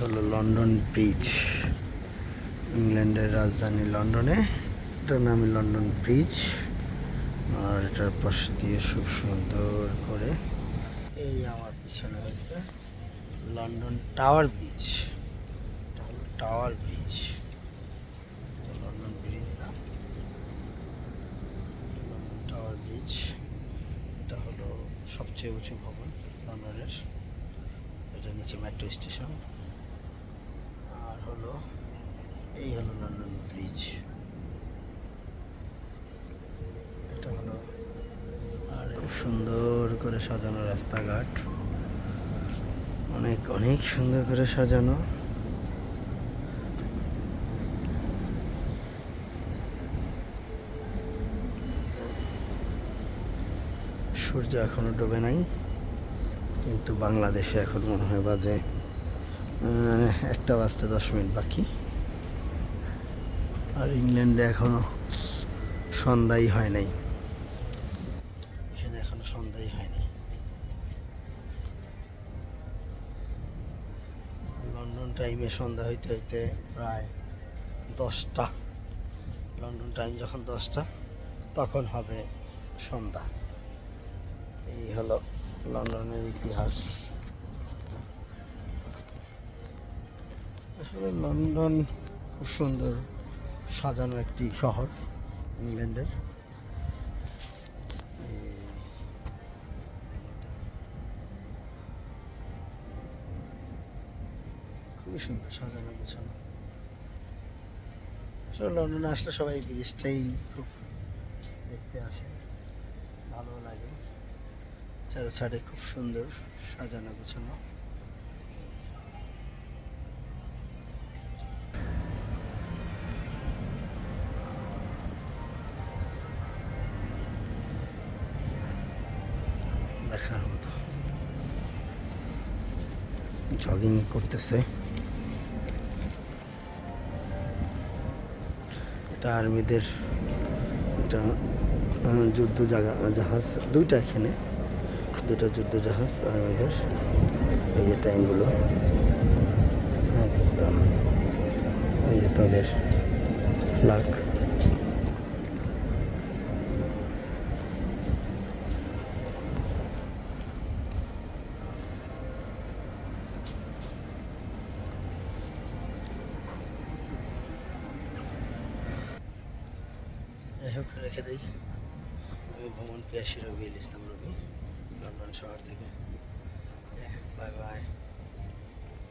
হলো London bridge. ইংল্যান্ডের রাজধানী লন্ডনে। এটার নাম লন্ডন ব্রিজ। আর এটার পাশে দিয়ে খুব সুন্দর করে এই আমার পিছনে হয়েছে লন্ডন টাওয়ার ব্রিজ। এটা হলো টাওয়ার ব্রিজ। লন্ডন ব্রিজ না। London tower bridge. এটা হলো সবচেয়ে উঁচু ভবন লন্ডনের। এটা নিচে মেট্রো স্টেশন। হলো, এই হলো লন্ডন ব্রিজ এটা হলো আর খুব সুন্দর করে সাজানো রাস্তাঘাট। অনেক অনেক সুন্দর করে সাজানো। সূর্য এখনও ডোবে নাই, কিন্তু বাংলাদেশে এখন মনে হয় বাজে একটা বাজতে দশ মিনিট বাকি। আর ইংল্যান্ডে এখনও সন্ধ্যাই হয় নাই। এখানে এখনও সন্ধ্যাই হয়নি লন্ডন টাইমে সন্ধ্যা হইতে হইতে প্রায় দশটা। লন্ডন টাইম যখন দশটা, তখন হবে সন্ধ্যা। এই হলো লন্ডনের ইতিহাস। আসলে লন্ডন খুব সুন্দর সাজানো একটি শহর, ইংল্যান্ডের। খুবই সুন্দর সাজানো গোছানো। আসলে লন্ডনে আসলে সবাই ব্রিজটাই খুব দেখতে আসে ভালো লাগে। চারো সাইডে খুব সুন্দর সাজানো গোছানো। দেখার মতো। জগিং করতেছে। এটা আর্মিদের এটা যুদ্ধ জাহাজ, দুইটা এখানে। দুটা যুদ্ধ জাহাজ আর্মিদের। এই যে ট্যাঙ্কগুলো একদম। এই যে তাদের ফ্লাগ যাই হোক, রেখে দিই। আমি ভ্রমণ পিয়াসী রবি ইসলাম রবি, লন্ডন শহর থেকে। Bye bye